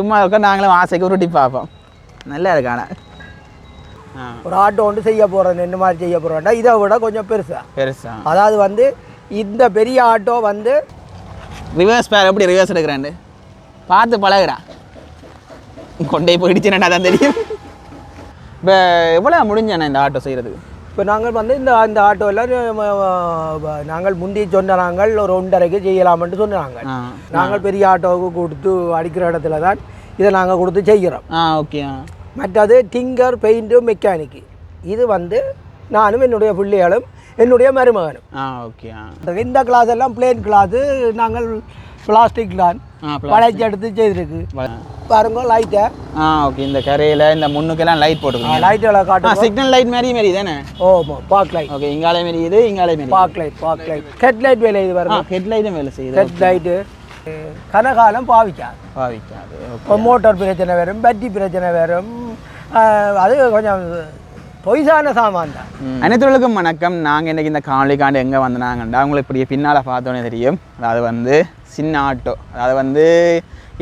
சும்மா இருக்க நாங்களும் ஆசைக்கு உருட்டி பார்ப்போம். நல்லா இருக்கான ஆ. ஒரு ஆட்டோ ஒன்று செய்ய போகிறேன் என்ன மாதிரி செய்ய போகிறேன்டா இதை விட கொஞ்சம் பெருசா. பெருசா. அதாவது வந்து இந்த பெரிய ஆட்டோ வந்து ரிவர்ஸ் பேர் எப்படி ரிவர்ஸ் எடுக்கிறாண்டு பார்த்து பழகுறா. கொண்டே போயிடுச்சுன்னா தான் தெரியும்? இப்போ எவ்வளோ முடிஞ்சண்ணே இந்த ஆட்டோ செய்கிறதுக்கு இப்போ நாங்கள் வந்து இந்த இந்த ஆட்டோவில் நாங்கள் முந்தி சொன்ன நாங்கள் ஒரு ஒன்றரைக்கு செய்யலாம்னு சொன்னாங்க. நாங்கள் பெரிய ஆட்டோவுக்கு கொடுத்து அடிக்கிற இடத்துல தான் இதை நாங்கள் கொடுத்து செய்கிறோம். ஓகே மற்றது டிங்கர் பெயிண்ட்டு மெக்கானிக்கு இது வந்து நானும் என்னுடைய பிள்ளைகளும் என்னுடைய மருமகனும். ஓகே இந்த கிளாஸ் எல்லாம் பிளேன் கிளாஸு நாங்கள் பிளாஸ்டிக் தான். வளைச்சி எடுத்து செய்திருக்கு. பாருங்க லைட்டை ஆ. ஓகே இந்த கரையில் இந்த முன்னுக்கெல்லாம் லைட் போட்டுருக்கீங்க லைட்டெல்லாம் ஆ காட்டும் சிக்னல் லைட் மாதிரி மாரி தானே? ஓமா பாக் லைட் ஓகே இங்காலே மாரி இது இங்காலே மாரி back light back light head light வேலை இது ஆ வருது ஹெட்லைட்டும் வேலை செய்யுது. Head light கனகாலம் பாவிக்காது. பாவிக்காது இப்போ மோட்டார் பிரச்சனை வரும் பேட்டரி பிரச்சனை வரும். அது கொஞ்சம் பொய்சான சாமான் தான். அனைத்துகளுக்கும் வணக்கம். நாங்கள் இன்னைக்கு இந்த காணொலிக்காண்டு எங்கே வந்தாங்கண்டா உங்களுக்கு இப்படி பின்னால் பார்த்தோன்னே தெரியும். அதாவது வந்து சின்ன ஆட்டோ. அதாவது வந்து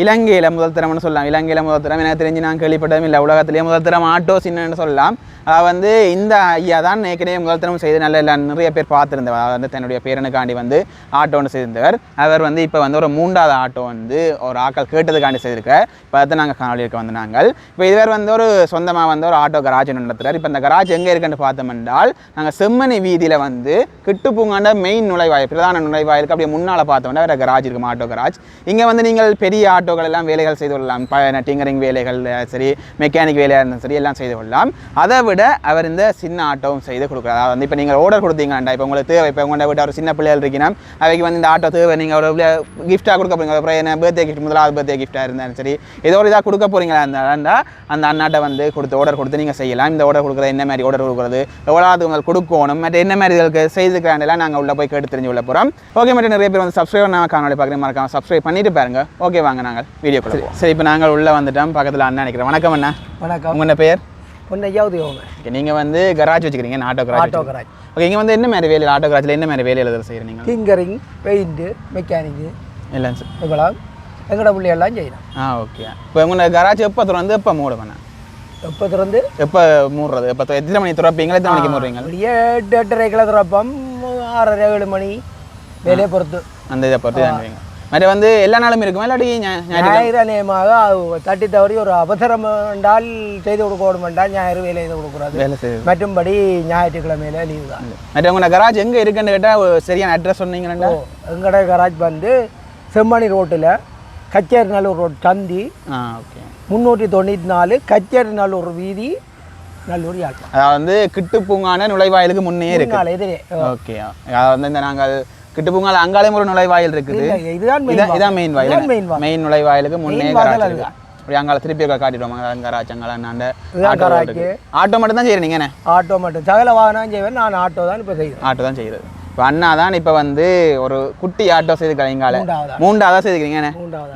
இலங்கையில் முதல் தரம்னு சொல்லலாம். இலங்கையில் முதல் தரம் எனக்கு தெரிஞ்சு நான் கேள்விப்பட்டதும் இல்லை. உலகத்திலேயே முதல் தரம் ஆட்டோ சின்னன்னு சொல்லலாம். அதை வந்து இந்த ஐயா தான் ஏற்கனவே முதல் தரம் செய்து நல்ல இல்லை நிறைய பேர் பார்த்துருந்தவர். அதாவது வந்து தன்னுடைய பேரனுக்காண்டி வந்து ஆட்டோன்னு செய்திருந்தவர். அவர் வந்து இப்போ வந்து ஒரு மூன்றாவது ஆட்டோ வந்து ஒரு ஆக்கள் கேட்டதுக்காண்டி செய்திருக்கார் இப்போ அதை நாங்கள் காணொலி இருக்க வந்து நாங்கள். இப்போ இதுவர் வந்து ஒரு சொந்தமாக வந்து ஒரு ஆட்டோ கராஜ் நடத்துகிறார் இப்போ இந்த கராஜ் எங்கே இருக்குன்னு பார்த்தோம் என்றால் நாங்கள் செம்மணி வீதியில் வந்து கிட்டுப்பூங்காண்ட மெயின் நுழைவாயில் பிரதான நுழைவாயிலுக்கு அப்படியே முன்னால் பார்த்தோம்னா வேறு கராஜ் இருக்கும் ஆட்டோ கராஜ் இங்கே வந்து நீங்கள் பெரிய ஆட்டோ ஆட்டோக்கள் எல்லாம் வேலைகள் செய்து கொள்ளலாம். ப டிங்கரிங் வேலைகள் சரி மெக்கானிக் வேலையாக இருந்தாலும் சரி எல்லாம் செய்து கொள்ளலாம். அதை விட அவர் இந்த சின்ன ஆட்டோவும் செய்து கொடுக்குறாரு. அதாவது வந்து இப்போ நீங்கள் ஆர்டர் கொடுத்தீங்கண்டா இப்போ உங்களுக்கு தேவை இப்போ உங்கள்கிட்ட விட்டு ஒரு சின்ன பிள்ளைகள் இருக்கீங்கன்னா அவைக்கு வந்து இந்த ஆட்டோ தேவை நீங்கள் ஒரு கிஃப்ட்டாக கொடுக்க போகிறீங்க அப்புறம் என்ன பர்த்டே கிஃப்ட் முதலாவது பர்த்டே கிஃப்ட்டாக இருந்தாலும் சரி ஏதோ ஒரு இதாக கொடுக்க போறீங்களா இருந்தா அந்த அண்ணாட்ட வந்து கொடுத்து ஆர்டர் கொடுத்து நீங்கள் செய்யலாம். இந்த ஆர்டர் கொடுக்குறது என்ன மாதிரி ஆர்டர் கொடுக்குறது எவ்வளோது உங்களுக்கு கொடுக்கணும் மற்ற என்ன மாதிரி இதுக்கு செய்துக்கிறாண்டெல்லாம் நாங்கள் உள்ளே போய் கேட்டு தெரிஞ்சு உள்ள போகிறோம் ஓகே மட்டும் நிறைய பேர் வந்து சப்ஸ்கிரைப் நான் காணொலி பார்க்குறேன் மறக்காம சப்ஸ்கிரைப் பண்ணிட்டு பாருங்க. ஓகே வாங்க நாங்கள் வீடியோ சரி இப்போ நாங்கள் உள்ளே வந்துட்டோம். பக்கத்தில் அண்ணா நினைக்கிறேன் வணக்கம் அண்ணா. வணக்கம். உங்களோட பேர் பொன்னையாவது ஓகே நீங்கள் வந்து கராஜ் வச்சுக்கிறீங்க auto garage auto garage okay இங்கே வந்து என்ன மாதிரி வேலை ஆட்டோ கராஜில் என்ன மாதிரி வேலையில் செய்கிறீங்க நீங்கள் டிங்கரிங் பெயிண்ட்டு மெக்கானிக்கு இல்லை சார் இவ்வளோ எங்களோட பிள்ளையெல்லாம் செய்யணும் ஆ ஓகே. இப்போ உங்களோட கராஜ் எப்போ திறந்து எப்போ மூடுவேண்ணா எப்போ திறந்து? எப்போ மூடுறது? எப்போ எத்தனை மணி திறப்பீங்களா எத்தனை மணிக்கு மூடுவீங்க அப்படியே எட்டு எட்டரைக்கில் திறப்போம். ஆறரை ஏழு மணி. வேலையை பொறுத்து. அந்த இதை பொறுத்து தாண்டுவீங்க மற்ற வந்து எல்லா நாளும் இருக்குமா? இல்லாட்டி ஞாயிறு அநேகமாக தட்டி தவறி ஒரு அவசரம் என்றால் செய்து கொடுக்கணும் என்றால் ஞாயிறு வேலை செய்து கொடுக்குறது. வேலை செய்யுது மற்றும்படி ஞாயிற்றுக்கிழமையில லீவு தான். மற்ற உங்களோட கராஜ் எங்கே இருக்குன்னு கேட்டால் சரியான அட்ரஸ் சொன்னீங்கன்னா எங்களோட கராஜ் வந்து செம்மணி ரோட்டில் கச்சேரி நல்லூர் ரோட் சந்தி. முந்நூற்றி தொண்ணூற்றி நாலு கச்சேரி நல்லூர் வீதி நல்லூர் யாழ்ப்பாணம். அதாவது கிட்டுப்பூங்கான நுழைவாயிலுக்கு முன்னே இருக்கு. எதிரே ஓகே அதாவது வந்து இந்த நாங்கள் கிட்டுப்பூங்கால அங்காலையும் ஒரு நுழைவாயில் இருக்குது. இதுதான் மெயின் வாயில். மெயின் நுழைவாயிலுக்கு முன்னே அப்படி அங்கால திருப்பி காட்டிடுவோம் அங்கே கராஜ் அங்கால அந்த இதுதான் ஆட்டோ மட்டும் தான் செய்கிறீங்க என்ன? ஆட்டோ மட்டும். சகல வாகனம் செய்வேன். நான் ஆட்டோ தான் இப்போ செய்கிறேன் ஆட்டோ தான் செய்கிறது இப்போ அண்ணா தான் இப்போ வந்து ஒரு குட்டி ஆட்டோ இங்கால. மூன்றாவதா? மூன்றாவதாக செய்துக்கிறீங்க என்ன?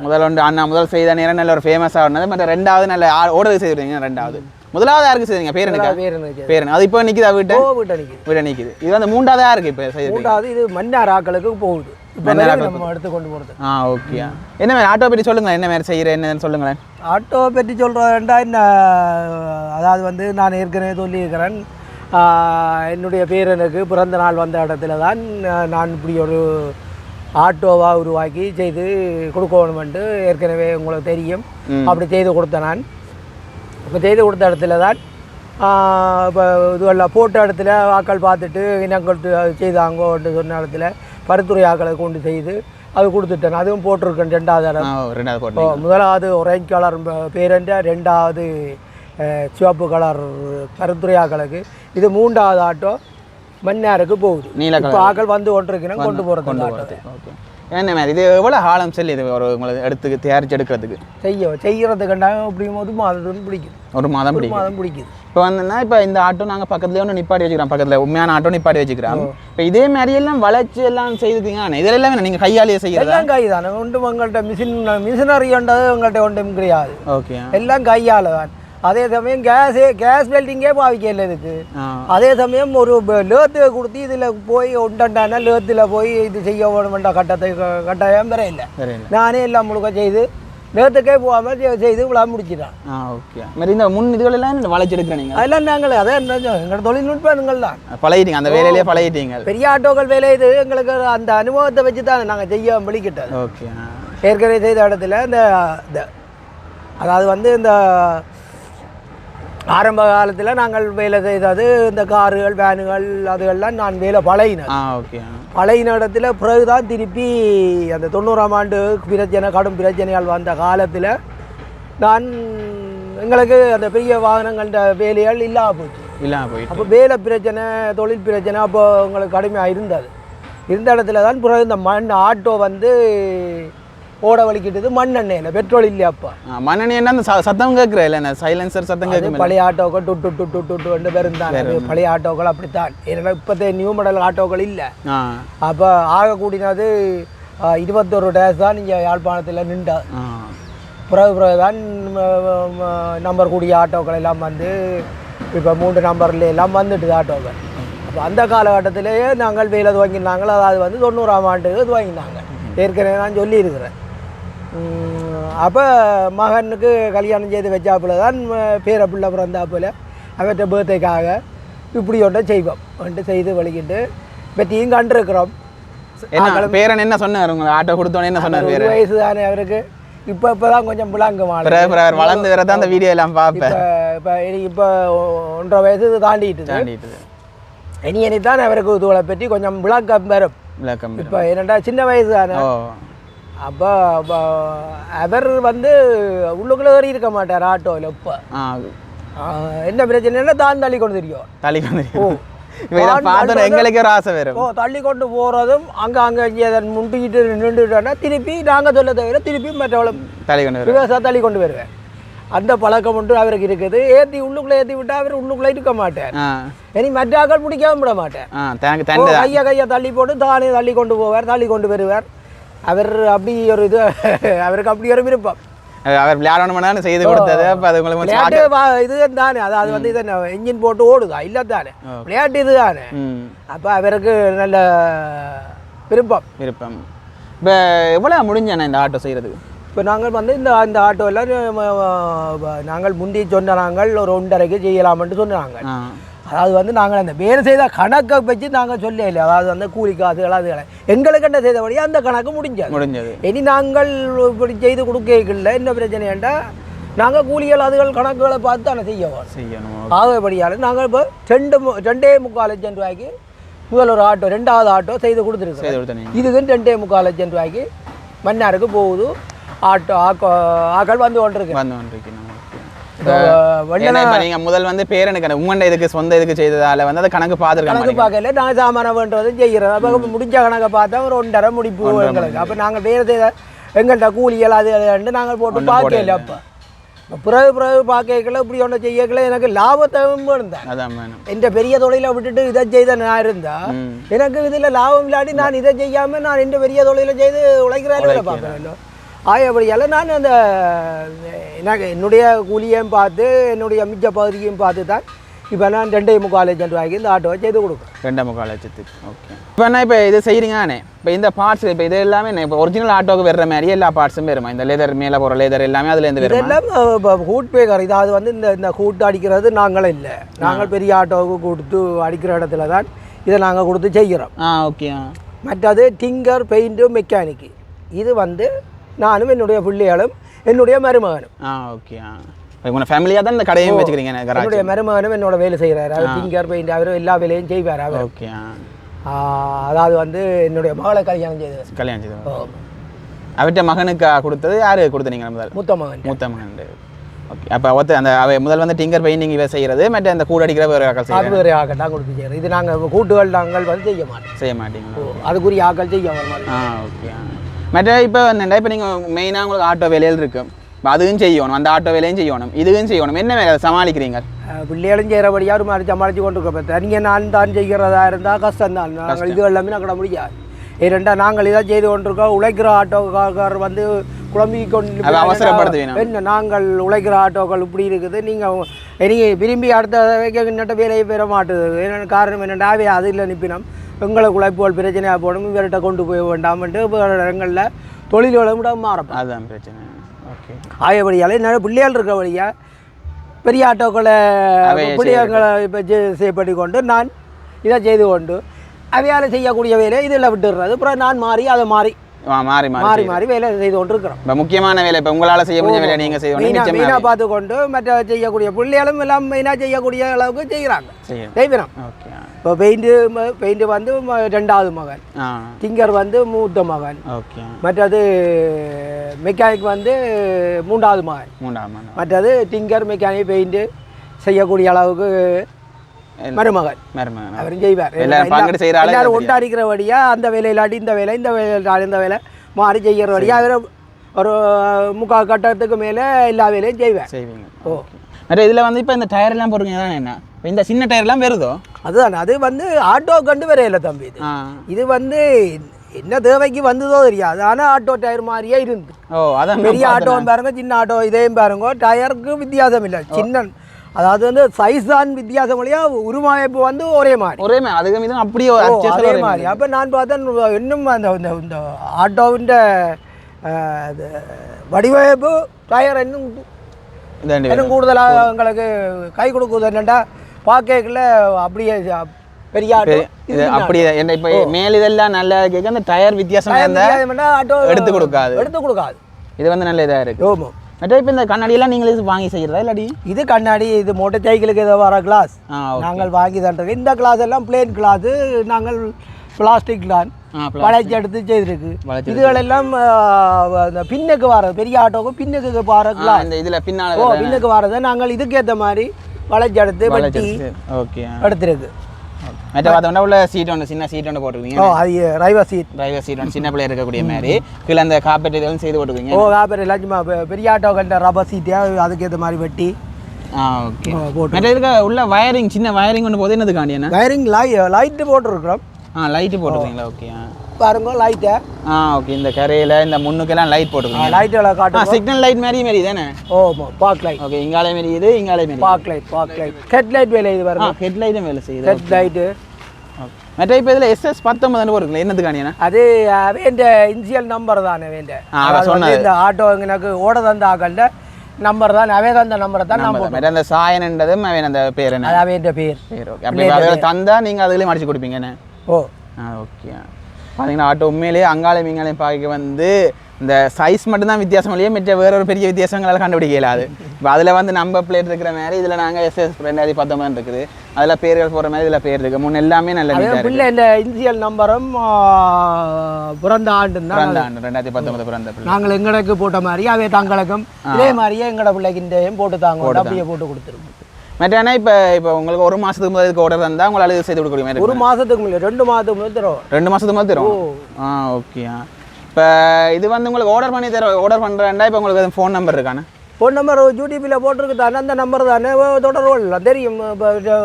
முதல் ஒன்று அண்ணா முதல் செய்த நேரம் நல்ல ஒரு ஃபேமஸாக இருந்தது மற்ற ரெண்டாவது நல்ல ஓடுறது செய்துருக்கீங்க ரெண்டாவது. முதலாவது யாருக்கு செய்தீங்க? பேர் எனக்கு பேர்? அது இப்போ நிற்குதா வீட்டு? வீட்டை நிற்கிது வீட்டை நிற்குது இது வந்து மூன்றாவதா இருக்கு இப்போ மூன்றாவது இது மன்னார் ஆக்களுக்கு போகுது. எடுத்து கொண்டு போகிறது ஆ ஓகே என்ன மாதிரி ஆட்டோ பற்றி சொல்லுங்களேன். என்ன மாதிரி செய்கிற என்னன்னு சொல்லுங்களேன். ஆட்டோ பற்றி சொல்கிறேன்டா என்ன அதாவது வந்து நான் ஏற்கனவே சொல்லியிருக்கிறேன். என்னுடைய பேரனுக்கு பிறந்த நாள் வந்த இடத்துல தான் நான் இப்படி ஒரு ஆட்டோவாக உருவாக்கி செய்து கொடுக்கணுமென்ட்டு ஏற்கனவே உங்களுக்கு தெரியும். அப்படி செய்து கொடுத்தேன் நான். இப்போ செய்து கொடுத்த இடத்துல தான் இப்போ இதுவெல்லாம் போட்ட இடத்துல ஆக்கள் பார்த்துட்டு இனங்கள் செய்தாங்கோன்னு சொன்ன இடத்துல பரித்துறை ஆக்களை கொண்டு செய்து அது கொடுத்துட்டேன். அதுவும் போட்டிருக்கேன் ரெண்டாவது இடம் ரெண்டாவது முதலாவது ஒரேஞ்ச் கலர் பேரண்ட ரெண்டாவது சிவப்பு கலர் கருத்துறை ஆக்களுக்கு. இது மூன்றாவது ஆட்டோ மன்னாருக்கு போகுது. நீல இப்போ ஆக்கள் வந்து கொண்டிருக்கிறேன் கொண்டு போகிறது கொண்டு போகிறது ஓகே. என்ன மாதிரி இது எவ்வளோ காலம் செல்லு இது ஒரு உங்களுக்கு எடுத்து தயாரிச்சு எடுக்கிறதுக்கு? செய்ய செய்கிறதுக்குண்டா அப்படிங்கும் போது மாதம் பிடிக்குது. ஒரு மாதம் பிடிக்கும் மாதம் பிடிக்குது. இப்போ வந்துன்னா இப்போ இந்த ஆட்டோ நாங்கள் பக்கத்துலேயே ஒன்று நிப்பாட்டி வச்சுக்கிறோம் பக்கத்தில் உண்மையான ஆட்டோ நிப்பாட்டி வச்சுக்கிறோம். இப்போ இதே மாதிரி எல்லாம் வளைச்சு எல்லாம் செய்துட்டீங்க இதெல்லாம் எல்லாம் நீங்கள் கையாலேயே செய்கிறதா எல்லாம் கை தானே ஒன்றும் உங்கள்கிட்ட மிஷின் மிஷினரின்றது உங்கள்கிட்ட ஒன்றும் கிடையாது. ஓகே எல்லாம் கையால் தான் அதே சமயம் கேஸே கேஸ் வெல்டிங்கே பாவிக்கல இதுக்கு. அதே சமயம் ஒரு லேத்து கொடுத்து இதில் போய் உண்டண்டானா லேத்தில் போய் இது செய்ய வேணுமெண்டா கட்டத்தை கட்டாயம் பெற இல்லை. நானே எல்லாம் முழுக்க செய்து நேரத்துக்கே போகாமல் செய்து விழா முடிச்சிட்டான். ஆ ஓகே மாதிரி இந்த முன் இதுகள் எல்லாம் இந்த வளைச்செடுக்கிற நீங்கள் அதெல்லாம் நாங்கள் அதே எங்களோட தொழில்நுட்பங்கள் தான். பழகிட்டீங்க. அந்த வேலையிலேயே பழகிட்டீங்க பெரிய ஆட்டோக்கள் வேலை இது எங்களுக்கு அந்த அனுபவத்தை வச்சு தான் நாங்கள் செய்ய வெளிக்கிட்டது ஓகே ஏற்கனவே செய்த இடத்துல இந்த அதாவது வந்து இந்த ஆரம்ப காலத்தில் நாங்கள் வேலை செய்தது இந்த காருகள் வேனுகள் அதுகள்லாம் நான் வேலை பழகினேன் ஓகே. பழகின இடத்துல பிறகுதான் திருப்பி அந்த தொண்ணூறாம் ஆண்டு பிரச்சனை கடும் பிரச்சனையால் வந்த காலத்தில் நான் எங்களுக்கு அந்த பெரிய வாகனங்கள்ட வேலைகள் இல்லாம போச்சு. இல்லாம போயிட்டு. அப்போ வேலை பிரச்சனை தொழில் பிரச்சனை அப்போ உங்களுக்கு கடுமையாக இருந்தது. இருந்த இடத்துல தான் பிறகு இந்த மண் ஆட்டோ வந்து ஓட வலிக்கிட்டது மண்ணெண்ணெயில் பெட்ரோல் இல்லையா அப்போ ஆ மண்ணெண்ணி என்ன அந்த சத்தம் கேட்குற? இல்லை சைலன்சர் சத்தம் கேட்கும் பழைய ஆட்டோக்கள் டு டு டு டு டு ரெண்டு பேரும். தான் பழைய ஆட்டோக்கள் அப்படித்தான். ஏன்னா இப்போத்தைய நியூ மாடல் ஆட்டோக்கள் இல்லை. அப்போ ஆக கூடினது ஆ, இருபத்தொரு டேஸ் தான் இங்கே யாழ்ப்பாணத்தில் நின்றா. பிறகு பிறகு தான் நம்பர் கூடிய ஆட்டோக்கள் எல்லாம் வந்து இப்போ மூன்று நம்பர்ல எல்லாம் வந்துட்டுது ஆட்டோக்கள். அப்போ அந்த காலகட்டத்திலேயே நாங்கள் வேலை துவங்கினாங்க அதாவது வந்து தொண்ணூறாம் ஆண்டுக்கு துவங்கினாங்க. ஏற்கனவே நான் சொல்லியிருக்கிறேன். அப்போ மகனுக்கு கல்யாணம் செய்து வச்சாப்புல தான் பேர பிள்ளை பிறந்தாப்புல. அவற்றை பேர்த்தைக்காக இப்படி ஒன்றை செய்வோம். வந்துட்டு செய்து வலிக்கிட்டு வெற்றியும் கண்டிருக்கிறோம். என்ன பேரன் என்ன சொன்னார்? உங்க ஆட்டோ கொடுத்தோன்னே என்ன சொன்னார் ஒரு வயசு தானே அவருக்கு. இப்போ இப்போ தான் கொஞ்சம் அவர் வளர்ந்து வர தான் அந்த வீடியோ எல்லாம் பார்ப்பேன். இப்போ இப்போ ஒன்றரை வயசு தாண்டிட்டு தாண்டிட்டு இனி இனி தான் அவருக்கு இதுகளை பற்றி கொஞ்சம் விளக்கம் வரும். விளக்கம் இப்போ என்னடா சின்ன வயசு தானே அப்போ அவர் வந்து உள்ளுக்குள்ளே ஏறி இருக்க மாட்டார் ஆட்டோவில் இப்போ. என்ன பிரச்சனைன்னா தான் தள்ளி கொண்டு தெரியும். தலைக்கு வந்து ஓ. எங்களுக்கு ஒரு ஆசை வரும். ஓ தள்ளி கொண்டு போகிறதும் அங்கே அங்கே முண்டிக்கிட்டு நின்றுட்டோன்னா திருப்பி நாங்கள் சொல்ல தவிர திருப்பி மற்றவளை கொண்டு ரிவர்ஸாக தள்ளி கொண்டு வருவேன் அந்த பழக்கம் ஒன்று அவருக்கு இருக்குது. ஏற்றி உள்ளுக்குள்ளே ஏற்றி விட்டா அவர் உள்ளுக்குள்ளே இருக்க மாட்டார். ஆ. இனி மற்ற ஆக்கள் பிடிக்காம விட தண்டை கையை கையை தள்ளி போட்டு தானே தள்ளி கொண்டு போவார் தள்ளி கொண்டு வருவார். அவர் அப்படி ஒரு இது அவருக்கு அப்படி ஒரு விருப்பம். அவர் விளையாடணும்னு செய்து கொடுத்தது அப்போ அது உங்களுக்கு இது தானே. அதாவது வந்து இது என்ஜின் போட்டு ஓடுதா? இல்லை தானே. விளையாட்டு இது தானே. அப்போ அவருக்கு நல்ல விருப்பம். விருப்பம். இப்போ எவ்வளோ முடிஞ்சண்ணா இந்த ஆட்டோ செய்கிறதுக்கு இப்போ நாங்கள் வந்து இந்த அந்த ஆட்டோவில் நாங்கள் முந்தி சொன்ன நாங்கள் ஒரு ஒன்றரைக்கு செய்யலாம்னு சொன்னாங்க. அதாவது வந்து நாங்கள் அந்த வேலை செய்த கணக்கை வச்சு நாங்கள் சொல்ல இல்லை அதாவது வந்து கூலி காசுகள் அதுகளை. எங்களுக்கு என்ன செய்தபடி அந்த கணக்கு முடிஞ்சது. முடிஞ்சது. இனி நாங்கள் இப்படி செய்து கொடுக்கல என்ன பிரச்சனைண்டா நாங்கள் கூலிகள் அதுகள் கணக்குகளை பார்த்து தானே செய்யவோம் செய்யணும். ஆகப்படியால் நாங்கள் இப்போ ரெண்டு ரெண்டே முக்கால் லட்சம் ரூபாய்க்கு முதல் ஒரு ஆட்டோ ரெண்டாவது ஆட்டோ செய்து கொடுத்துருக்கோம் செய்து கொடுத்தனீங்க இதுக்கு ரெண்டே முக்கால் லட்சம் ரூபாய்க்கு மன்னாருக்கு போகுது. ஆட்டோ ஆக்கோ ஆக்கள் வந்து கொண்டிருக்கு. வந்து இப்போ நீங்கள் முதல் வந்து பேரனுக்கு உங்கண்ட இதுக்கு சொந்த இதுக்கு செய்ததால வந்து அதை கணக்கு பார்த்துருக்க கணக்கு பார்க்கல நான் சாமானம் வேண்டுறதும் செய்கிறோம் அப்போ முடிஞ்ச கணக்கை பார்த்தா ஒரு ஒன்றரை முடிப்பு எங்களுக்கு. அப்போ நாங்கள் வேறு செய்த எங்கள்கிட்ட கூலிகள் அது அதுன்னு நாங்கள் போட்டு பார்க்கல அப்போ. பிறகு பிறகு பார்க்கல இப்படி ஒன்று செய்யக்கல எனக்கு லாபத்தையும் இருந்தேன் என்ற பெரிய தொழிலை விட்டுட்டு இதை செய்த நான் இருந்தா. எனக்கு இதில் லாபம் இல்லாட்டி நான் இதை செய்யாம நான் இந்த பெரிய தொழிலை செய்து உழைக்கிறாரு. பார்க்குறேன். ஆயபடியால் நான் அந்த என்னுடைய கூலியையும் பார்த்து என்னுடைய மிச்ச பகுதியையும் பார்த்து தான் இப்போ நான் ரெண்டே முக்கால் லட்சம் ரூபாய்க்கு இந்த ஆட்டோவை செய்து கொடுக்குறேன். ரெண்டே முக்கால் லட்சத்துக்கு ஓகே இப்போ என்ன இப்போ இது செய்கிறீங்கண்ணே இப்போ இந்த பார்ட்ஸ் இப்போ இது எல்லாமே இப்போ ஒரிஜினல் ஆட்டோக்கு வர்ற மாதிரி எல்லா பார்ட்ஸும் வருமா இந்த லெதர் மேலே போகிற லெதர் எல்லாமே அதுலேருந்து வருமா இதெல்லாம் இப்போ ஹூட் பேக்கர் இதாவது வந்து இந்த இந்த ஹூட் அடிக்கிறது நாங்களும் இல்லை. நாங்கள் பெரிய ஆட்டோவுக்கு கொடுத்து அடிக்கிற இடத்துல தான் இதை நாங்கள் கொடுத்து செய்கிறோம். ஆ ஓகே மற்றது டிங்கர் பெயிண்ட்டு மெக்கானிக்கு இது வந்து நானும் என்னுடைய பிள்ளைகளும் என்னுடைய மருமகனும். ஆ ஓகே ஆ. உங்களை ஃபேமிலியாக தான் இந்த கடையும் வச்சுக்கிறீங்க என்னுடைய மருமகனும் என்னோட வேலை செய்கிறார் அவர் டிங்கர் பெயிண்ட் அவர் எல்லா வேலையும் செய்வார் அவர். ஓகே அதாவது வந்து என்னுடைய மகளை கல்யாணம் செய்தது கல்யாணம் செய்து அவர்கிட்ட மகனுக்கு கொடுத்தது யாரு கொடுத்தீங்க முதல்? மூத்த மகன். மூத்த மகன். ஓகே அப்போ ஒருத்தர் அந்த அவை முதல் வந்து டிங்கர் பெயிண்டிங் இவ செய்கிறது மற்ற அந்த கூட அடிக்கிற வேறு ஆக்கள் செய்ய அது வேறு ஆக்கள் தான் கொடுத்து செய்கிறோம் இது நாங்கள் கூட்டுகள் நாங்கள் வந்து செய்ய மாட்டோம். செய்ய மாட்டீங்களா? அதுக்குரிய ஆக்கள் செய்ய மாதிரி ஆ ஓகே மற்ற இப்போ என்னண்டா இப்போ நீங்கள் மெயினாக உங்களுக்கு ஆட்டோ வேலையில் இருக்கும் அதுவும் செய்யணும் அந்த ஆட்டோ வேலையும் செய்யணும் இதுவும் செய்யணும் என்ன வேலை சமாளிக்கிறீங்க பிள்ளைகளும் செய்கிறபடியாக ஒரு மாதிரி சமாளித்து கொண்டு இருக்க தனியாக நான் தான் செய்கிறதா இருந்தால் கஷ்டம் தான் நாங்கள் இது எல்லாமே நான் முடியாது ஏனெண்டா நாங்கள் இதை செய்து கொண்டிருக்கோம் உழைக்கிற ஆட்டோக்காரர் வந்து குழம்பி கொண்டு அதை அவசரப்படுத்துவீங்க. என்ன நாங்கள் உழைக்கிற ஆட்டோக்கள் இப்படி இருக்குது நீங்கள் இனி விரும்பி அடுத்த நட்ட வேலையை பெற மாட்டுது காரணம் என்னென்னா அதில் நிப்பினோம் எங்களுக்கு உழைப்புகள் பிரச்சனையாக போடும் இவர்கிட்ட கொண்டு போய் வேண்டாம்ன்ட்டு வேறு இடங்களில் தொழில்களும் விட மாறப்போம் அதுதான் பிரச்சனை. ஓகே. ஆயபடியால் என்ன பிள்ளைகள் இருக்க வழியா பெரிய ஆட்டோக்களை அவையே பிள்ளைகளை இப்போ செய்யப்படி கொண்டு நான் இதை செய்து கொண்டு அவையால் செய்யக்கூடிய வேலையை இதில் விட்டுடுறது. அப்புறம் நான் மாறி அதை மாறி மாறி மாறி மாறி வேலை செய்து கொண்டு இருக்கிறோம் இப்போ முக்கியமான வேலை இப்போ உங்களால் செய்ய முடிஞ்ச வேலையை நீங்கள் செய்ய மெயினாக மிச்சம் மெயினாக பார்த்து கொண்டு மற்ற செய்யக்கூடிய பிள்ளைகளும் எல்லாம் மெயினாக செய்யக்கூடிய அளவுக்கு செய்கிறாங்க. செய்யணும். ஓகே. இப்போ பெயிண்ட்டு பெயிண்ட்டு வந்து ரெண்டாவது மகன். ஆ. டிங்கர் வந்து மூத்த மகன். ஓகே. மற்றது மெக்கானிக் வந்து மூன்றாவது மகன். மூன்றாம் ஆண்டு மற்றது டிங்கர் மெக்கானிக் பெயிண்ட்டு செய்யக்கூடிய அளவுக்கு மருமகன். மருமகன். அவரும் செய்வார். எல்லாரும் பங்கெடு செய்கிற ஆளு எல்லாரும் ஒன்றாடிக்கிற வழியா அந்த வேலையில் அடி இந்த வேலை இந்த வேலையில் இந்த வேலை மாறி செய்கிற வழியா அவர் ஒரு முக்கால் கட்டத்துக்கு மேலே எல்லா வேலையும் செய்வார். செய்வீங்க. ஓகே. மற்ற இதில் வந்து இப்போ இந்த டயர் எல்லாம் போடுறீங்க என்ன? இந்த சின்ன டயர்லாம் வருதோ? அதுதான் அது வந்து ஆட்டோ கண்டு வரையில தம்பி இது. இது வந்து என்ன தேவைக்கு வந்ததோ தெரியாது. ஆனால் ஆட்டோ டயர் மாதிரியே இருந்து. ஓ அதான் பெரிய ஆட்டோவும் பாருங்க சின்ன ஆட்டோ இதையும் பாருங்க. டயருக்கு வித்தியாசம் இல்லை சின்ன அதாவது வந்து சைஸ் தான் வித்தியாசம் இல்லையா? உருமாய்ப்பு வந்து ஒரே மாதிரி. ஒரே மே- அதுக்கு மீது அப்படியே ஒரே மாதிரி. அப்போ நான் பார்த்தேன் இன்னும் அந்த இந்த ஆட்டோவின் வடிவமைப்பு டயர் இன்னும் இன்னும் கூடுதலாக எங்களுக்கு கை கொடுக்குது என்னண்டா? பார்க்கல அப்படியே பெரிய ஆட்டோ. இது அப்படி என்ன இப்போ மேல் இதெல்லாம் நல்லா கேட்க அந்த டயர் வித்தியாசமா ஆட்டோ எடுத்து கொடுக்காது. எடுத்து கொடுக்காது. இது வந்து நல்ல இதா இருக்கு. ஓமோ. மற்ற இப்போ இந்த கண்ணாடியெல்லாம் நீங்களே இது வாங்கி செய்யறதா இல்லாடி இது கண்ணாடி இது மோட்டர் சைக்கிளுக்கு ஏதோ வர கிளாஸ் நாங்கள் வாங்கி தண்டோம் இந்த கிளாஸ் எல்லாம் பிளேன் கிளாஸ் நாங்கள் பிளாஸ்டிக் pla- வளைச்சி எடுத்து செய்திருக்கு. இதுகளெல்லாம் பின்னுக்கு வர்றது பெரிய ஆட்டோக்கு பின்னுக்கு வர கிளாஸ் இந்த இதுல பின்னால பின்னுக்கு வரதை நாங்கள் இதுக்கேற்ற மாதிரி வளைச்சி எடுத்து வெட்டி ஓகே எடுத்துருக்கு. மற்ற பார்த்தோம்னா உள்ள சீட் ஒன்று சின்ன சீட் ஒன்று போட்டுருக்கீங்க. ஓ அது சீட் டிரைவர் சீட் ஒன்று சின்ன பிள்ளை இருக்கக்கூடிய மாதிரி. கீழே அந்த காப்பெட் இதெல்லாம் செய்து போட்டுருக்கீங்க. ஓ வியாபாரம் எல்லாச்சுமா பெரிய ஆட்டோ கண்ட ரப்பர் சீட்டே அதுக்கேற்ற மாதிரி வெட்டி ஆ ஓகே. மற்ற உள்ள வயரிங் சின்ன வயரிங் ஒன்று போது என்னதுக்காண்டி என்ன? வயரிங் லை லைட்டு போட்டுருக்குறோம். ஆ லைட்டு போட்டுருக்கீங்களா? ஓகே பாருங்க லைட்டை ஆ ஓகே இந்த கரையில இந்த முன்னுக்கெல்லாம் லைட் போட்டுருக்கீங்க. லைட்டில் ஆ காட்டும் சிக்னல் லைட் மாதிரி மாதிரி தானே? ஓ பார்க் லைட் ஓகே இங்காலே மாரி இது இங்காலே மாரி park light park light head light வேலை இது பாருங்க. ஹெட் லைட்டும் வேலை செய்யுது. ஹெட் லைட்டு மற்ற இப்போ இதில் எஸ்எஸ் பத்தொன்பதுன்னு போட்டுருக்கீங்களா என்னதுக்காண்டியா அது வேண்ட இனிஷியல் நம்பர் தானே வேண்ட. அவ. இந்த ஆட்டோ எனக்கு ஓட தந்த ஆக்கள்ட நம்பர் தான் அவே தந்த நம்பரை தான் மற்ற அந்த சாயன்ன்றதும் அவன் அந்த பேர் என்ன? அவேண்ட பேர். பேர் ஓகே அப்படி தந்தா நீங்கள் அதுலேயும் அடிச்சு கொடுப்பீங்க என்ன? ஓ. ஆ ஓகே பார்த்தீங்கன்னா ஆட்டோ உண்மையிலேயே அங்காளையும் இங்காளையும் பார்க்க வந்து இந்த சைஸ் மட்டும்தான் வித்தியாசம் இல்லையே மற்ற வேற ஒரு பெரிய வித்தியாசங்களால் கண்டுபிடிக்க இயலாது. இப்போ அதில் வந்து நம்ம பிளேட் இருக்கிற மாதிரி இதில் நாங்கள் எஸ்எஸ் ரெண்டாயிரத்தி பத்தொம்பது இருக்குது. அதில் பேர்கள் போகிற மாதிரி இதில் பேர் இருக்குது முன்ன எல்லாமே நல்ல பிள்ளை இந்த இனிஷியல் நம்பரும் பிறந்த ஆண்டு தான் பிறந்த ஆண்டு ரெண்டாயிரத்தி பத்தொன்பது பிறந்த பிள்ளை. நாங்கள் எங்களுக்கு போட்ட மாதிரி அவே தங்களுக்கும் இதே மாதிரியே எங்களோட பிள்ளைக்கு இந்த போட்டு தாங்க. அப்படியே போட்டு கொடுத்துருவோம். மற்ற என்ன இப்போ இப்போ உங்களுக்கு ஒரு மாதத்துக்கு முதல் இதுக்கு ஆர்டர் தந்தால் உங்களால் இது செய்து கொடுக்குற மாதிரி ஒரு மாசத்துக்கு முன்னாடி ரெண்டு மாதத்துக்கு முன்னாடி தரோம் ரெண்டு மாதத்துக்கு முதல் தரும் ஆ ஓகே இப்போ இது வந்து உங்களுக்கு ஆர்டர் பண்ணி தர ஆர்டர் பண்ணுறேன்டா இப்போ உங்களுக்கு ஃபோன் நம்பர் இருக்கானே ஃபோன் நம்பர் யூடியூப்பில் போட்டிருக்கு தானே அந்த நம்பர் தானே. தொடர்பு கொள்ளலாம் தெரியும். இப்போ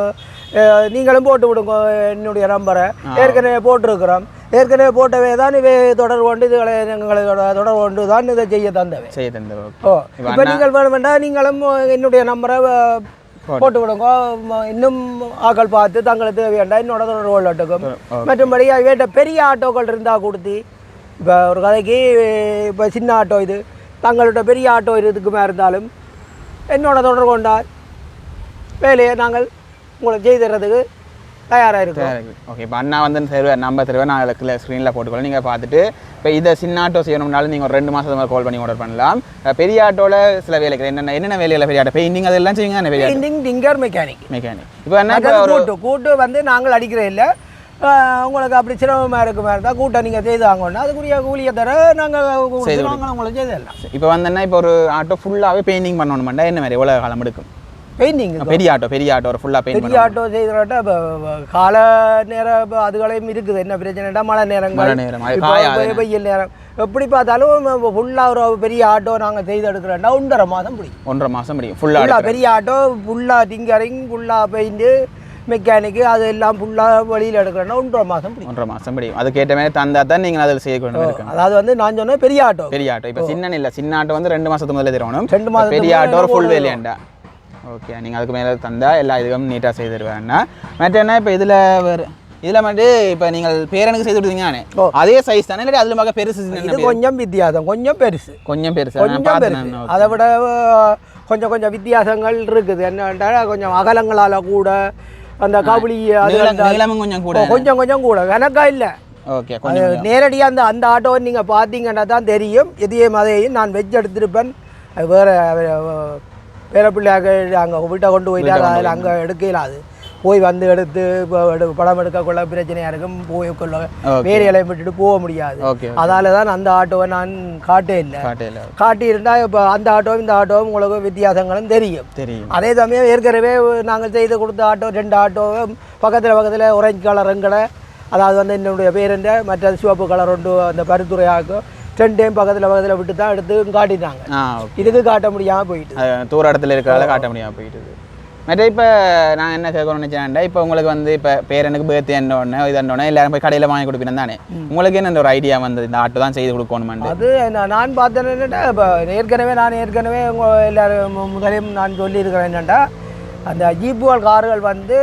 நீங்களும் போட்டு விடுங்க என்னுடைய நம்பரை ஏற்கனவே போட்டிருக்கிறோம். ஏற்கனவே போட்டவே தான் இவை தொடர்பு கொண்டு இதுகளை எங்களோட தொடர்பு கொண்டு தான் இதை செய்ய தந்தவை செய்ய தந்த ஓகே ஓ. இப்போ நீங்கள் வேணும் வேண்டாம் நீங்களும் என்னுடைய நம்பரை போட்டு விடுங்க. இன்னும் ஆக்கள் பார்த்து தங்களுக்கு தேவையாண்டா என்னோட தொடர்பு கொள்ளட்டுக்கும் மற்றும்படி வேண்ட பெரிய ஆட்டோக்கள் இருந்தால் கொடுத்து இப்போ ஒரு கதைக்கு இப்போ சின்ன ஆட்டோ இது. தங்களோட பெரிய ஆட்டோ இதுக்கு மேலே இருந்தாலும் என்னோட தொடர்பு கொண்டால் வேலையை நாங்கள் உங்களுக்கு செய்து தர்றதுக்கு தயாராக. இருக்கோம் ஓகே இப்போ அண்ணா வந்து தருவார் நம்பர் தருவார். நான் அதில் ஸ்க்ரீனில் போட்டுக்கொள்ள நீங்கள் பார்த்துட்டு இப்போ இதை சின்ன ஆட்டோ செய்யணும்னாலும் நீங்கள் ஒரு ரெண்டு மாதத்துக்கு மேலே கால் பண்ணி ஆர்டர் பண்ணலாம். பெரிய ஆட்டோவில் சில வேலைகள் என்னென்ன என்னென்ன வேலையில் பெரிய ஆட்டோ பெயிண்டிங் அதெல்லாம் செய்வீங்க தானே பெரிய பெயிண்டிங் டிங்கர் மெக்கானிக் மெக்கானிக் இப்போ என்ன கூட்டு கூட்டு வந்து நாங்கள் அடிக்கிறோம் இல்லை. உங்களுக்கு அப்படி சிரமமாக இருக்க மாதிரி இருந்தால் கூட்டம் நீங்கள் செய்து வாங்கணும் அதுக்குரிய கூலியை தர நாங்கள் உங்களுக்கு செய்து தரலாம். இப்போ வந்து என்ன இப்போ ஒரு ஆட்டோ ஃபுல்லாகவே பெயிண்டிங் பண்ணணுமெண்டா? என்ன மாதிரி? எவ்வளோ காலம் எடுக்கும்? பெயிண்டிங் பெரிய ஆட்டோ பெரிய ஆட்டோ ஒரு ஃபுல்லாக பெயிண்ட் பெரிய ஆட்டோ செய்கிறோட்ட கால நேரம் அதுகளையும் இருக்குது. என்ன பிரச்சனைடா மழை நேரங்கள். மழை நேரம், வெயில் நேரம். எப்படி பார்த்தாலும் ஃபுல்லாக ஒரு பெரிய ஆட்டோ நாங்கள் செய்து எடுக்கிறோம்டா ஒன்றரை மாதம் பிடிக்கும். ஒன்றரை மாதம் முடியும் ஃபுல்லாக பெரிய ஆட்டோ ஃபுல்லாக டிங்கரிங் ஃபுல்லாக பெயிண்ட்டு மெக்கானிக்கு அது எல்லாம் ஃபுல்லாக வெளியில் எடுக்கிறோன்னா ஒன்றரை மாதம் பிடிக்கும். ஒன்றரை மாதம் முடியும் அதுக்கேற்ற மாதிரி தந்தா தான் நீங்கள் அதில் மாதிரி இருக்கும் அதாவது வந்து நான் சொன்னேன் பெரிய ஆட்டோ. பெரிய ஆட்டோ. இப்போ சின்ன இல்லை. சின்ன ஆட்டோ வந்து ரெண்டு மாதத்துக்கு முதல்ல தரணும் ரெண்டு மாதத்துக்கு பெரிய ஆட்டோ ஒரு ஃபுல் வேலையாண்டா ஓகே நீங்கள் அதுக்கு மேலே தந்தா எல்லா இதுவும் நீட்டாக செய்து தருவேன்னா மற்ற என்ன இப்போ இதில் வேறு இதுல வந்து இப்ப நீங்கள் பேரனுக்கு செய்து கொடுத்தீங்கன்னு. அதே சைஸ் தானே இல்லாட்டி அதுல மக பெருசு இது கொஞ்சம் வித்தியாசம் கொஞ்சம் பெருசு. கொஞ்சம் பெருசு. கொஞ்சம் பெருசு. அதை விட கொஞ்சம் கொஞ்சம் வித்தியாசங்கள் இருக்குது. என்னன்னா கொஞ்சம் அகலங்களால கூட அந்த கபடி அது கொஞ்சம் கூட. கொஞ்சம் கொஞ்சம் கூட. கணக்கா இல்லை. ஓகே கொஞ்சம் நேரடியாக அந்த அந்த ஆட்டோவை நீங்கள் பார்த்தீங்கன்னா தான் தெரியும். எதையும் அதையும் நான் வெஜ் எடுத்திருப்பேன். வேறு வேற பிள்ளையாக அங்கே வீட்டை கொண்டு போயிட்டு அதில் அங்கே எடுக்கலாது போய் வந்து எடுத்து படம் எடுக்கக்குள்ள பிரச்சனையாக இருக்கும். போய் கொள்ள Okay. வேலைகளை விட்டுட்டு போக முடியாது. அதால தான் அந்த ஆட்டோவை நான் காட்டே இல்லை. காட்டியிருந்தா இப்போ அந்த ஆட்டோவும் இந்த ஆட்டோவும் உங்களுக்கு வித்தியாசங்களும் தெரியும். தெரியும். அதே சமயம் ஏற்கனவே நாங்கள் செய்து கொடுத்த ஆட்டோ ரெண்டு ஆட்டோவும் பக்கத்தில் பக்கத்தில் orange கலர் எங்கடை அதாவது வந்து என்னுடைய பேருண்ட மற்றது சிவப்பு கலர் ஒன்று அந்த ரெண்டையும் பக்கத்தில் பக்கத்தில் விட்டு தான் எடுத்து காட்டிட்டாங்க. இதுக்கு காட்ட முடியாமல் போயிட்டு. தூர இடத்துல இருக்கிறதால காட்ட முடியாம போயிட்டுது மற்ற இப்போ நான் என்ன கேட்கணும்னு நினச்சேன்டா இப்போ உங்களுக்கு வந்து இப்போ பேரனுக்கு பேர்த்து உடனே இது உடனே எல்லாரும் போய் கடையில் வாங்கி கொடுப்பீங்க தானே? உங்களுக்கு என்ன ஒரு ஐடியா வந்தது? இந்த ஆட்டோ தான் செய்து கொடுக்கணுமாண்டு அது நான் பார்த்தேன் என்னட்டா இப்போ ஏற்கனவே நான் ஏற்கனவே உங்க எல்லாரும் முதலையும் நான் சொல்லியிருக்கிறேன் என்னட்டா அந்த ஜீப்புகள் கார்கள் வந்து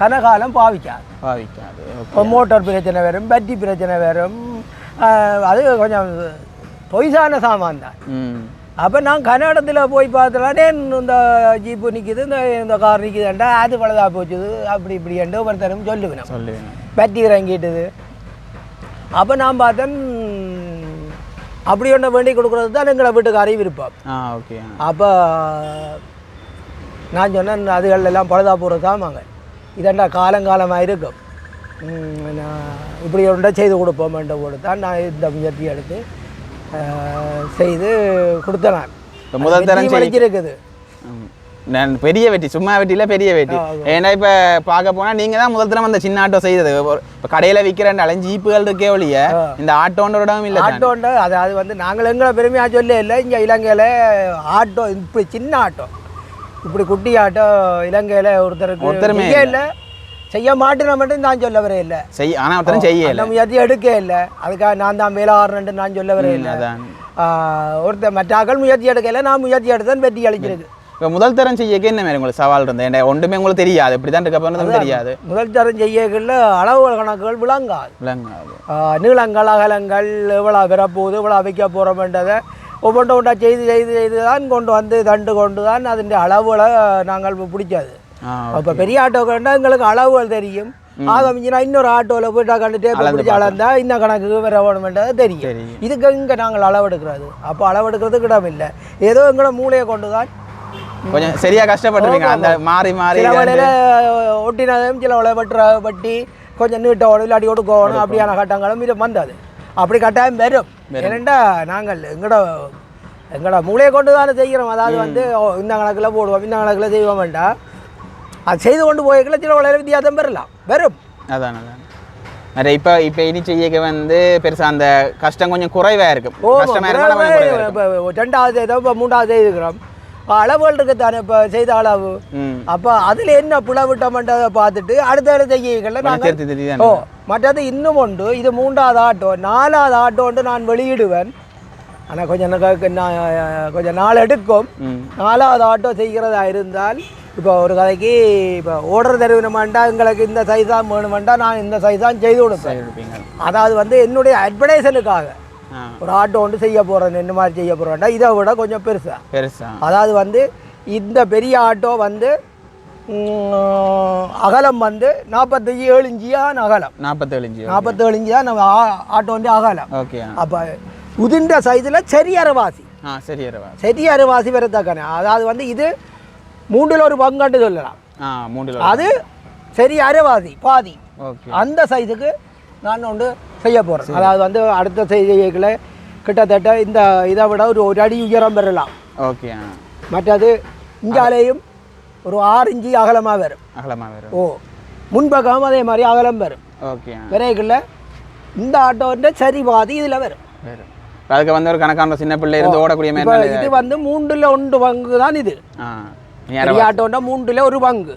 கனகாலம் பாவிக்காது. பாவிக்காது இப்போ மோட்டார் பிரச்சனை வரும் பேட்டரி பிரச்சனை வரும் அது கொஞ்சம் பொய்சான சாமான் தான். அப்போ நான் கன்னடத்தில் போய் பார்த்தலானே இந்த ஜீப்பு நிற்கிது இந்த இந்த கார் நிற்கிதுண்டா அது பழுதா போச்சுது அப்படி இப்படி என்று ஒருத்தரும் சொல்லுவேன். சொல்லுவேன். பேட்டரி இறங்கிட்டுது. அப்போ நான் பார்த்தேன் அப்படி ஒன்று வேண்டி கொடுக்குறது தான் எங்களை வீட்டுக்கு விருப்பம். ஆ ஓகே. அப்போ நான் சொன்னேன் அதுகள் எல்லாம் பழுதா போகிற சாமாங்க இதண்டா காலங்காலமாக இருக்கும். நான் இப்படி ஒன்றை செய்து கொடுப்போம்ன்ற போது தான் நான் இந்த முயற்சி எடுத்து செய்து கொடுத்தேன் நான் முதல் தரம் ம். நான் பெரிய வெட்டி சும்மா வெட்டியில பெரிய வெட்டி ஏன்னா இப்போ பார்க்க போனால் நீங்கள் தான் முதல் தரம் அந்த சின்ன ஆட்டோ செய்தது. இப்போ கடையில் விற்கிறேன் ஜீப்புகள் இருக்கே ஒழிய இந்த ஆட்டோன்ற இடமும் இல்லை ஆட்டோண்ட அது அது வந்து நாங்கள் எங்களை பெருமையாக சொல்ல இல்லை. இங்கே இலங்கையில் ஆட்டோ இப்படி சின்ன ஆட்டோ. இப்படி குட்டி ஆட்டோ இலங்கையில் ஒருத்தருக்கு ஒருத்தருமே இல்லை. செய்ய மாட்டேன்னு மட்டும் நான் சொல்ல வரே இல்லை. செய் ஆனால் ஒருத்தரும் செய்யல அந்த முயற்சி எடுக்க இல்லை. அதுக்காக நான் தான் வேலை ஆடுறேன்ட்டு நான் சொல்ல வரே இல்லை. ஒருத்தர் மற்ற ஆக்கள் முயற்சி எடுக்கல நான் முயற்சி எடுத்தேன் வெற்றி அளிச்சிருக்கு இப்போ முதல் தரம் செய்யக்க என்ன மாதிரி உங்களுக்கு சவால் இருந்தது? ஏன்னா ஒன்றுமே உங்களுக்கு தெரியாது. இப்படி தான் இருக்க தெரியாது. முதல் தரம் செய்யக்குள்ள அளவுகள் கணக்குகள் விளங்காது. விளங்காது. நீளங்கள் அகலங்கள் எவ்வளோ வரப்போகுது இவ்வளோ வைக்க போகிறோம்ன்றதை ஒவ்வொன்றை ஒன்றா செய்து செய்து செய்து தான் கொண்டு வந்து தண்டு கொண்டு தான் அதன் அளவுகளை நாங்கள் பிடிக்காது ஆ அப்போ பெரிய ஆட்டோ கண்டா எங்களுக்கு அளவுகள் தெரியும். ஆகமிஞ்சினா இன்னொரு ஆட்டோவில் போயிட்டா கண்டு டேப் பிடிச்சி அளந்தா இன்னும் கணக்குக்கு வர வேணுமென்றது தெரியும். இதுக்கு இங்கே நாங்கள் அளவெடுக்கிறது. அப்போ அளவெடுக்கிறதுக்கு இடம் இல்லை. ஏதோ எங்களோட மூளையை கொண்டு தான் கொஞ்சம் சரியா கஷ்டப்பட்டுருவீங்க. அந்த மாறி மாறி சில வேளையில் ஒட்டினதும் சில வேலை வெட்டுற வட்டி கொஞ்சம் நீட்டோணும் இல்லாட்டி ஒடுக்கணும் அப்படியான கட்டங்களும் இது வந்தது. அப்படி கட்டாயம் வரும். ஏனெண்டா நாங்கள் எங்களோட எங்களோட மூளையை கொண்டு தானே செய்கிறோம். அதாவது வந்து இந்த கணக்கில் போடுவோம் இந்த கணக்கில் செய்வோம் வேண்டாம் அது செய்து கொண்டு போய்க்கல சில வேலையில் வித்தியாசம் பெறலாம். வரும் அதான் அதான். நிறைய இப்போ இப்போ இனி செய்யக்க வந்து பெருசா அந்த கஷ்டம் கொஞ்சம் குறைவா இருக்கும். ரெண்டாவது செய்தோம் இப்போ மூன்றாவது செய்துக்கிறோம் அளவுகள் இருக்குது தானே இப்போ செய்த அளவு? அப்போ அதில் என்ன பிளவிட்டோம்ன்றதை பார்த்துட்டு அடுத்த அடுத்த செய்யல நாங்கள் ஓ மற்றது இன்னும் உண்டு. இது மூன்றாவது ஆட்டோ நாலாவது ஆட்டோ வந்து நான் வெளியிடுவேன். ஆனால் கொஞ்சம் நான் கொஞ்சம் நாள் எடுக்கும். நாலாவது ஆட்டோ செய்கிறதா இருந்தால் இப்போ ஒரு கதைக்கு இப்போ ஓர்டர் தருவினமாண்டா எங்களுக்கு இந்த சைஸ் தான் வேணுமெண்டா நான் இந்த சைஸ் தான் செய்து கொடுப்பேன். அதாவது வந்து என்னுடைய அட்வர்டைசலுக்காக ஆ. ஒரு ஆட்டோ ஒன்று செய்ய போகிறேன் என்ன மாதிரி செய்ய போகிறேன்டா இதை விட கொஞ்சம் பெருசா. பெருசா. அதாவது வந்து இந்த பெரிய ஆட்டோ வந்து அகலம் வந்து நாற்பத்தஞ்சு ஏழு இஞ்சியான் அகலம். நாற்பத்தேழு இன்ச்சு நாற்பத்தேழு இஞ்சி தான் நம்ம ஆட்டோ வந்து அகலம். ஓகே. அப்போ உதிண்ட சைஸில் சரி அரைவாசி. ஆ சரி இரவா சரி அரைவாசி வரத்தக்கன. அதாவது வந்து இது மூன்றில் ஒரு பங்காண்டு சொல்லலாம். அது சரி அரைவாசி பாதி. அந்த சைஸுக்கு நான் ஒன்று செய்ய போகிறேன் அதாவது வந்து அடுத்த செய்திகளை கிட்டத்தட்ட இந்த இதை விட ஒரு ஒரு அடி உயரம் பெறலாம். ஓகே மற்றது இங்காலேயும் ஒரு ஆறு இஞ்சி அகலமாக வரும். அகலமா வேறு ஓ முன்பக்கம் அதே மாதிரி அகலம் வரும். ஓகே விரைகளில் இந்த ஆட்டோன்ற சரி பாதி இதில் வரும். அதுக்கு வந்து ஒரு கணக்கான சின்ன பிள்ளை இருந்து ஓடக்கூடிய இது வந்து மூன்றில் ஒன்று பங்கு தான் இது பெரிய ஆட்டோன்னா மூன்றில் ஒரு பங்கு.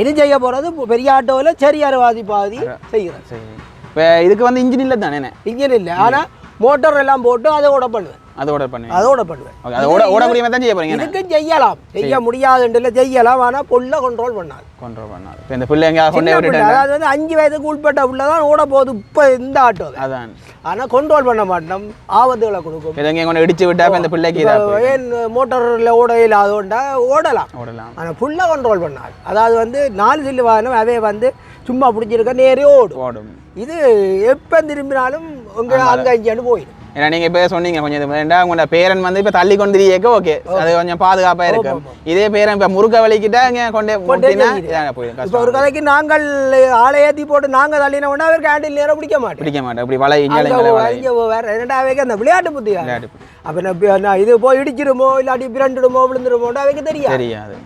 இது செய்ய போகிறது பெரிய ஆட்டோவில் சரி அரைவாதி பாதி செய்கிறேன் சரி இப்போ இதுக்கு வந்து இன்ஜின் இல்லை தானே இன்ஜின் இல்லை. ஆனால் மோட்டார் எல்லாம் போட்டு அதை ஓட பண்ணுவேன் அது ஆர்டர் பண்ணுவீங்க? அதோட பண்ணுவேன். ஓகே அது ஓட ஓட முடியாம தான் செய்ய போறீங்க இதுக்கும் செய்யலாம். செய்ய முடியாதுன்றல செய்யலாம் ஆனால் பொல்ல கண்ட்ரோல் பண்ணாது கண்ட்ரோல் பண்ணாது இப்போ இந்த பிள்ளை பிள்ளை, விட்டுட்டாங்க அதாவது வந்து அஞ்சு வயதுக்கு உட்பட்ட உள்ள தான் ஓட போகுது இப்போ இந்த ஆட்டோ அதான். ஆனால் கண்ட்ரோல் பண்ண மாட்டோம். ஆபத்துகளை கொடுக்கும். இது கொண்டு இடிச்சு விட்டா இந்த பிள்ளைக்கு ஏன் மோட்டரில் ஓட இல்லாதோண்டா ஓடலாம். ஓடலாம். ஆனால் ஃபுல்லாக கண்ட்ரோல் பண்ணாது அதாவது வந்து நாலு சில்லு வாகனம் அவே வந்து சும்மா பிடிச்சிருக்க நேரே ஓடும். ஓடும். இது எப்போ திரும்பினாலும் உங்க அங்கே இங்கேன்னு போயிடும். ஏன்னா நீங்க இப்போ சொன்னீங்க கொஞ்சம் இது ரெண்டா உங்களோட பேரன் வந்து இப்போ தள்ளி கொண்டு திரியக்க ஓகே அது கொஞ்சம் பாதுகாப்பா இருக்கும் இதே பேரன் இப்போ முறுக்க வலிக்கிட்டா இங்கே கொண்டே இப்போ ஒரு கதைக்கு நாங்கள் ஆளை ஏற்றி போட்டு நாங்கள் தள்ளின உடனே அவர் கேண்டில் நேரம் பிடிக்க மாட்டோம் பிடிக்க மாட்டேன். இப்படி வலை இங்கே வேற ரெண்டாவே அந்த விளையாட்டு புத்தியா விளையாட்டு அப்போ நான் இது போய் இடிச்சிடுமோ இல்லாட்டி பிரண்டுடுமோ விழுந்துடுமோன்னு அவைக்கு தெரியாது. தெரியாது.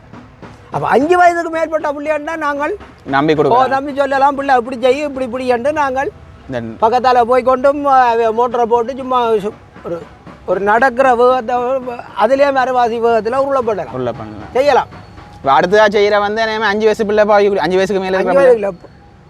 அப்போ அஞ்சு வயதுக்கு மேற்பட்ட பிள்ளையாண்டா நாங்கள் நம்பி கொடுக்கலாம் நம்பி சொல்லலாம் பிள்ளை இப்படி செய்யும் இப்படி இப்படி என்று நாங்கள் பக்கத்தால் போய் கொண்டும் மோட்டரை போட்டு சும்மா ஒரு ஒரு நடக்கிற வேகத்தை அதுலேயே மரவாசி வேகத்தில் உருளப்படலாம் உள்ள பண்ணலாம். செய்யலாம். இப்போ அடுத்ததா செய்கிற வந்து அஞ்சு வயசு பிள்ளை பாவி அஞ்சு வயசுக்கு மேலே இல்லை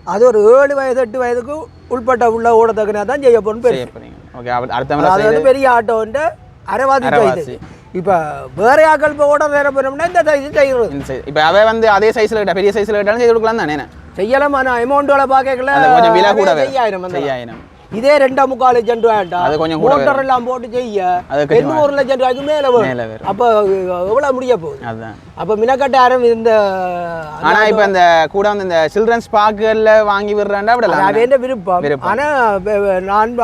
அது ஒரு ஏழு வயது எட்டு வயதுக்கு உள்பட்ட உள்ள ஓடத்தக்கனா தான் செய்ய போகணும் ஓகே அடுத்த அது வந்து பெரிய ஆட்டோன்ட்டு அரைவாசி. சைது இப்போ வேற ஆக்கள் இப்போ ஓட நேரம் போனோம்னா இந்த சைஸ் செய்கிறது இப்போ அவ வந்து அதே சைஸ்ல கேட்டா பெரிய சைஸ்ல கேட்டாலும் செய்து கொடுக்கலாம் தானே செய்யலாம் ஆனால் அமௌண்ட்டோட பார்க்கல அது கொஞ்சம் விலை கூட செய்யாயிரம் வந்து செய்யாயிரம். இதே ரெண்டா முக்கால் லட்சம் ரூபாய்டா அது கொஞ்சம் மோட்டர் எல்லாம் போட்டு செய்ய. அதுக்கு எண்ணூறு லட்சம் ரூபாய்க்கு மேலே வரும். அப்போ எவ்வளோ முடிய போகுது? அதுதான் அப்போ மினக்கட்டாரம் இந்த ஆனா இப்போ இந்த கூட வந்து இந்த சில்ட்ரன்ஸ் பார்க்குகளில் வாங்கி விடுறாண்டா விடலாம் அவன் விருப்பம். விருப்பம். ஆனா நான்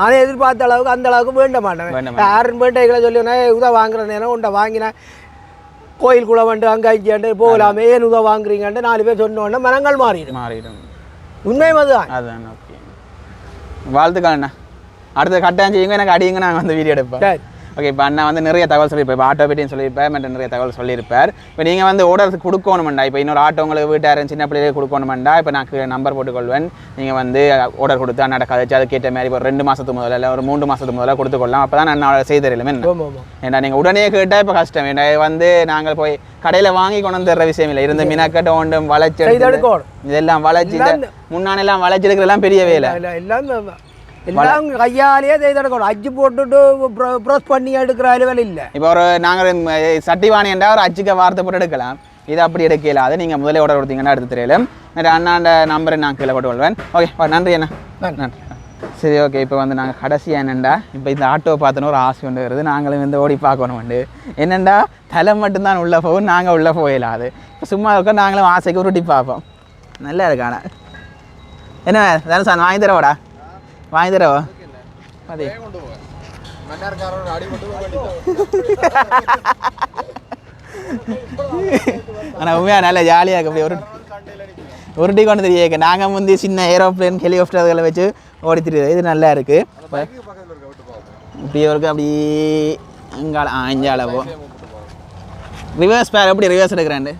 நானே எதிர்பார்த்த அளவுக்கு அந்த அளவுக்கு வேண்ட மாட்டேன். யாரும் வேட்டைகளை சொல்லி உதவ வாங்குற நேரம் உண்டை வாங்கினேன். கோயிலுக்குள்ள வந்து அங்கே இங்கேண்டு போகலாமே ஏன் உதவ வாங்குறீங்கன்ட்டு நாலு பேர் சொன்ன உடனே மனங்கள் மாறிடும். மாறிடும். உண்மையும் அதுதான் அதுதான் ஓகே வாழ்த்துக்கள் அண்ணா. அடுத்த கட்டாயம் செய்யுங்க எனக்கு அடியுங்க நான் வந்து வீடியோ எடுப்பேன். சரி. ஓகே இப்போ அண்ணா வந்து நிறைய தகவல் சொல்லியிருப்பார். இப்போ ஆட்டோ பற்றியும் சொல்லியிருப்பார் மற்ற நிறைய தகவல் சொல்லியிருப்பார். இப்போ நீங்கள் வந்து ஓர்டர் கொடுக்கணுமெண்டா இப்போ இன்னொரு ஆட்டோ உங்களுக்கு வீட்டாரன் சின்ன பிள்ளைகளுக்கு கொடுக்கணுமெண்டா இப்போ நான் நம்பர் போட்டுக்கொள்வேன். நீங்கள் வந்து ஆர்டர் கொடுத்து அண்ணாட கதைச்சு அதுக்கேற்ற மாதிரி ஒரு ரெண்டு மாதத்துக்கு முதல்ல இல்லை ஒரு மூன்று மாதத்துக்கு முதல்ல கொடுத்துக்கொள்ளலாம். அப்போ தான் நான் செய்து தரலாமே என்ன? ஆமாம் ஆமாம் ஏன்னா நீங்கள் உடனே கேட்டால் இப்போ கஷ்டம். ஏன்னா வந்து நாங்கள் போய் கடையில் வாங்கி கொண்டு வந்து தர்ற விஷயம் இல்லை. இருந்த மினக்கட்ட ஒன்றும் வளைச்சு. இதெல்லாம் வளைச்சு முன்னானெல்லாம் வளைச்செடுக்கிறதெல்லாம் பெரிய வேலை. இல்ல, எல்லாம் எல்லாம் கையாலேயே செய்தெடுக்கணும் அச்சு போட்டுட்டு ப்ரெஸ் பண்ணி எடுக்கிற அலுவல் இல்லை. இப்போ ஒரு நாங்கள் சட்டி வாணியண்டா ஒரு அச்சுக்க வார்த்தை போட்டு எடுக்கலாம். இது அப்படி எடுக்கல. அது நீங்கள் முதலே ஆர்டர் கொடுத்தீங்கன்னா எடுத்து தெரியல நேற்று அண்ணாண்ட நம்பரை நான் கீழே போட்டு கொள்வேன். ஓகே நன்றி அண்ணா. நன்றி. சரி ஓகே இப்போ வந்து நாங்கள் கடைசியாக என்னண்டா? இப்போ இந்த ஆட்டோவை பார்த்தோன்னு ஒரு ஆசை ஒன்று வருது. நாங்களும் வந்து ஓடி பார்க்கணும் உண்டு. என்னண்டா? தலை மட்டும்தான் உள்ளே போகும் நாங்கள் உள்ளே போயிடலாது இப்போ சும்மா இருக்க நாங்களும் ஆசைக்கு உருட்டி பார்ப்போம். நல்லா இருக்காண்ணா. என்ன சார் வாங்கி தரவாடா? வாங்கி தரவா? அதே ஆனால் உண்மையாக நல்லா ஜாலியாக இருக்கு அப்படி ஒரு உருட்டி கொண்டு தெரிய நாங்கள் முந்தி சின்ன ஏரோப்ளேன் ஹெலிகாப்டர் அதுகளை வச்சு ஓடி தெரியுது இது நல்லா இருக்குது இப்படி இருக்கு அப்படி அங்கால ஆ இஞ்ச அளவோ ரிவர்ஸ் பேர் எப்படி ரிவர்ஸ் எடுக்கிறாண்டு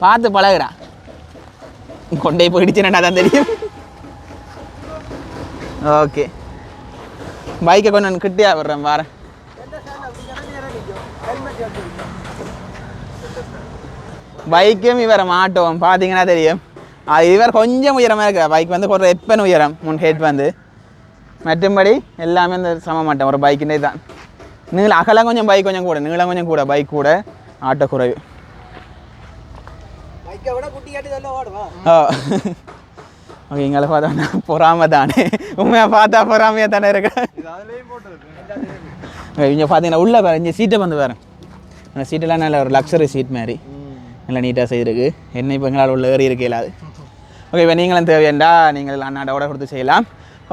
பார்த்து பழகுடா கொண்டே போயிடுச்சுன்னா தான் தெரியும் ஓகே பைக்கை கொஞ்சம் கிட்டியா விடுறேன் வாரேன் பைக்கும் இவரை மாட்டோம் பார்த்தீங்கன்னா தெரியும். அது இவர் கொஞ்சம் உயரமாக இருக்கு பைக் வந்து ஒரு எப்பன் உயரம் முன் ஹெட் வந்து. மற்றும்படி எல்லாமே இந்த சம மாட்டோம் ஒரு பைக்குனே தான். நீளம் அகலம் கொஞ்சம் பைக் கொஞ்சம் கூட நீளம் கொஞ்சம் கூட பைக் கூட ஆட்டோ குறைவு ஓ ஓகே எங்களை பார்த்தோம்னா பொறாம தானே. உண்மையாக பார்த்தா பொறாமையாக தானே இருக்கு இங்கே பார்த்தீங்கன்னா உள்ளே பாரு இங்கே சீட்டை வந்து பாரு. அந்த சீட்டெல்லாம் நல்ல ஒரு லக்ஸரி சீட் மாதிரி. நல்லா நீட்டாக செய்திருக்கு என்ன இப்போ எங்களால் உள்ள ஏறி இருக்க இல்லாது ஓகே இப்போ நீங்களும் தேவையாண்டா நீங்கள் அண்ணாட order கொடுத்து செய்யலாம்.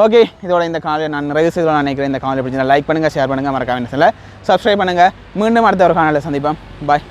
ஓகே இதோட இந்த காலையில் நான் நிறைவு செய்து நான் நினைக்கிறேன். இந்த காலையில் பிடிச்சி லைக் பண்ணுங்கள் ஷேர் பண்ணுங்கள் மறக்காம என்ன சொல்ல சப்ஸ்கிரைப் பண்ணுங்கள் மீண்டும் அடுத்த ஒரு காலையில் சந்திப்போம். பாய்